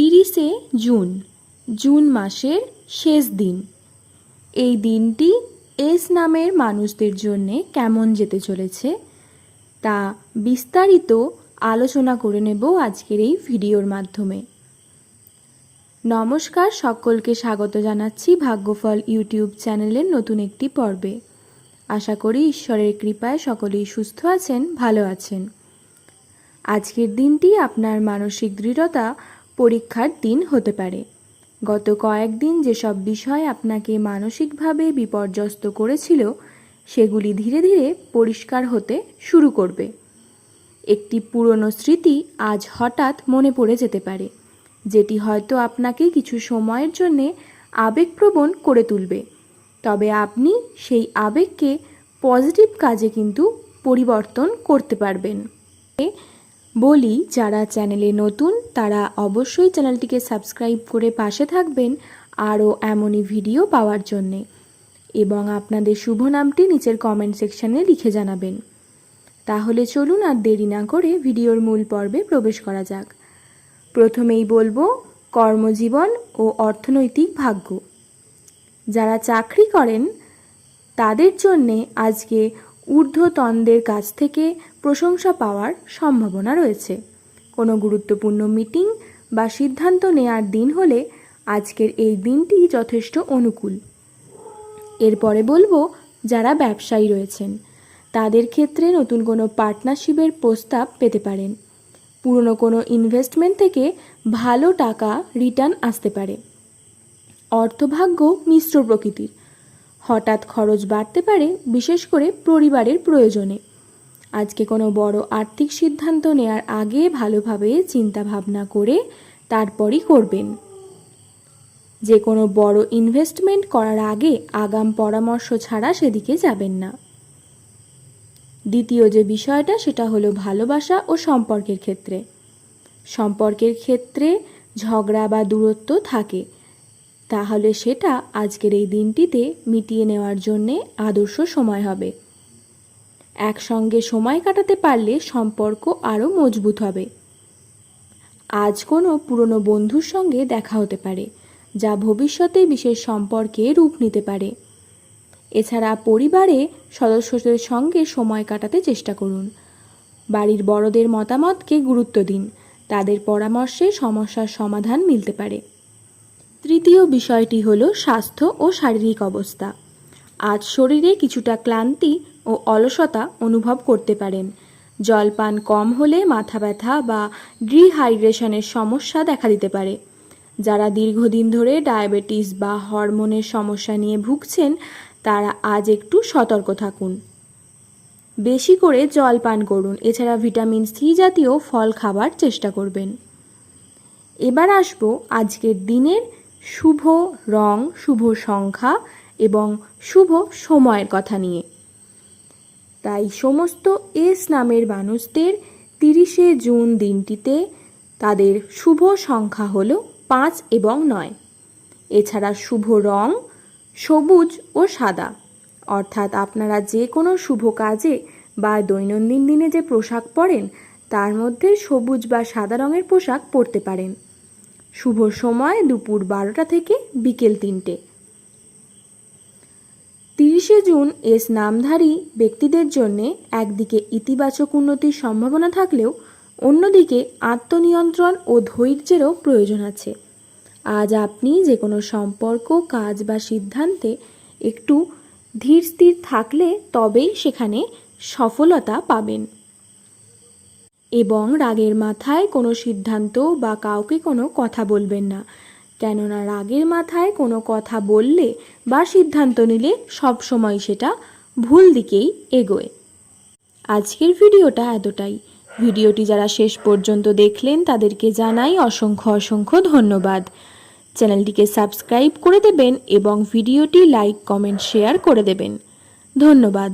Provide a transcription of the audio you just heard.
তিরিশে June June মাসের শেষ দিন। এই দিনটি এস নামের মানুষদের জন্যে কেমন যেতে চলেছে, তা বিস্তারিত আলোচনা করে নেব আজকের এই ভিডিওর মাধ্যমে। নমস্কার, সকলকে স্বাগত জানাচ্ছি ভাগ্যফল ইউটিউব চ্যানেলের নতুন একটি পর্বে। আশা করি ঈশ্বরের কৃপায় সকলেই সুস্থ আছেন, ভালো আছেন। আজকের দিনটি আপনার মানসিক দৃঢ়তা পরীক্ষার দিন হতে পারে। গত কয়েকদিন যেসব বিষয় আপনাকে মানসিকভাবে বিপর্যস্ত করেছিল, সেগুলি ধীরে ধীরে পরিষ্কার হতে শুরু করবে। একটি পুরনো স্মৃতি আজ হঠাৎ মনে পড়ে যেতে পারে, যেটি হয়তো আপনাকে কিছু সময়ের জন্যে আবেগপ্রবণ করে তুলবে। তবে আপনি সেই আবেগকে পজিটিভ কাজে কিন্তু পরিবর্তন করতে পারবেন। বলি, যারা চ্যানেলে নতুন, তারা অবশ্যই চ্যানেলটিকে সাবস্ক্রাইব করে পাশে থাকবেন আরও এমনই ভিডিও পাওয়ার জন্যে। এবং আপনাদের শুভ নামটি নিচের কমেন্ট সেকশানে লিখে জানাবেন। তাহলে চলুন আর দেরি না করে ভিডিওর মূল পর্বে প্রবেশ করা যাক। প্রথমেই বলব, কর্মজীবন ও অর্থনৈতিক ভাগ্য। যারা চাকরি করেন, তাদের জন্যে আজকে ঊর্ধ্বতনদের কাছ থেকে প্রশংসা পাওয়ার সম্ভাবনা রয়েছে। কোনো গুরুত্বপূর্ণ মিটিং বা সিদ্ধান্ত নেয়ার দিন হলে আজকের এই দিনটি যথেষ্ট অনুকূল। এরপরে বলব, যারা ব্যবসায়ী রয়েছেন, তাদের ক্ষেত্রে নতুন কোনো পার্টনারশিপের প্রস্তাব পেতে পারেন। পুরনো কোনো ইনভেস্টমেন্ট থেকে ভালো টাকা রিটার্ন আসতে পারে। অর্থভাগ্য মিশ্র প্রকৃতির। হঠাৎ খরচ বাড়তে পারে, বিশেষ করে পরিবারের প্রয়োজনে। আজকে কোনো বড় আর্থিক সিদ্ধান্ত নেয়ার আগে ভালোভাবে চিন্তা ভাবনা করে তারপরই করবেন। যে কোনো বড় ইনভেস্টমেন্ট করার আগে আগাম পরামর্শ ছাড়া সেদিকে যাবেন না। দ্বিতীয় যে বিষয়টা, সেটা হলো ভালোবাসা ও সম্পর্কের ক্ষেত্রে। সম্পর্কের ক্ষেত্রে ঝগড়া বা দূরত্ব থাকে। তাহলে সেটা আজকের এই দিনটিতে মিটিয়ে নেওয়ার জন্যে আদর্শ সময় হবে। একসঙ্গে সময় কাটাতে পারলে সম্পর্ক আরও মজবুত হবে। আজ কোনো পুরনো বন্ধুর সঙ্গে দেখা হতে পারে, যা ভবিষ্যতে বিশেষ সম্পর্কে রূপ নিতে পারে। এছাড়া পরিবারে সদস্যদের সঙ্গে সময় কাটাতে চেষ্টা করুন। বাড়ির বড়দের মতামতকে গুরুত্ব দিন, তাদের পরামর্শে সমস্যার সমাধান মিলতে পারে। তৃতীয় বিষয়টি হলো স্বাস্থ্য ও শারীরিক অবস্থা। আজ শরীরে কিছুটা ক্লান্তি ও অলসতা অনুভব করতে পারেন। জলপান কম হলে মাথা ব্যথা বা ডিহাইড্রেশনের সমস্যা দেখা দিতে পারে। যারা দীর্ঘদিন ধরে ডায়াবেটিস বা হরমোনের সমস্যা নিয়ে ভুগছেন, তারা আজ একটু সতর্ক থাকুন। বেশি করে জল পান করুন, এছাড়া ভিটামিন সি জাতীয় ফল খাবার চেষ্টা করবেন। এবার আসব আজকের দিনের শুভ রং, শুভ সংখ্যা এবং শুভ সময়ের কথা নিয়ে। তাই সমস্ত এস নামের মানুষদের তিরিশে জুন দিনটিতে তাদের শুভ সংখ্যা হল পাঁচ এবং নয়। এছাড়া শুভ রং, সবুজ ও সাদা। অর্থাৎ আপনারা যে কোনো শুভ কাজে বা দৈনন্দিন দিনে যে পোশাক পরেন, তার মধ্যে সবুজ বা সাদা রঙের পোশাক পরতে পারেন। শুভ সময় দুপুর বারোটা থেকে বিকেল তিনটে। তিরিশে জুন এস নামধারী ব্যক্তিদের জন্যে একদিকে ইতিবাচক উন্নতির সম্ভাবনা থাকলেও অন্যদিকে আত্মনিয়ন্ত্রণ ও ধৈর্যেরও প্রয়োজন আছে। আজ আপনি যে কোনো সম্পর্ক, কাজ বা সিদ্ধান্তে একটু ধীর স্থির থাকলে তবেই সেখানে সফলতা পাবেন। এবং রাগের মাথায় কোনো সিদ্ধান্ত বা কাউকে কোনো কথা বলবেন না। কেননা রাগের মাথায় কোনো কথা বললে বা সিদ্ধান্ত নিলে সবসময় সেটা ভুল দিকেই এগোয়। আজকের ভিডিওটা এতটাই। ভিডিওটি যারা শেষ পর্যন্ত দেখলেন, তাদেরকে জানাই অসংখ্য অসংখ্য ধন্যবাদ। চ্যানেলটিকে সাবস্ক্রাইব করে দেবেন এবং ভিডিওটি লাইক, কমেন্ট, শেয়ার করে দেবেন। ধন্যবাদ।